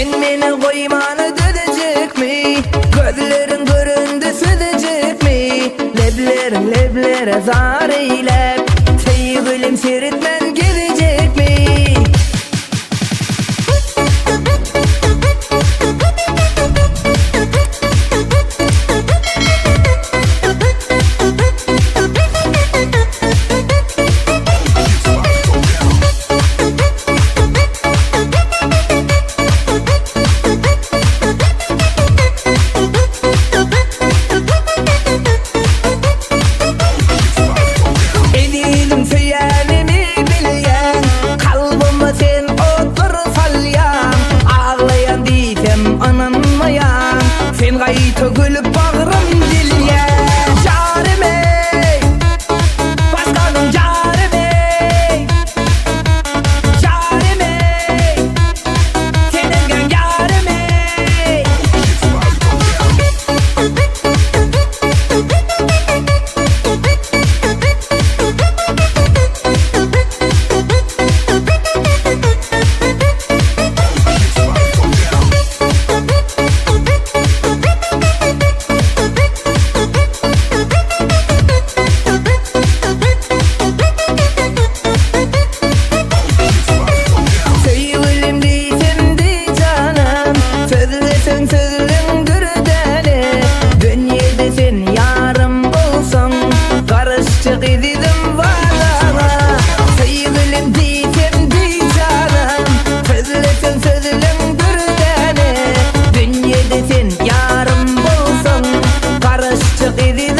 Sen beni koymanı dönecek mi? Gözlerin göründü süzecek mi? Leblerin leblere zar eylep Sevgilim seyretmen Çok gülüp dedin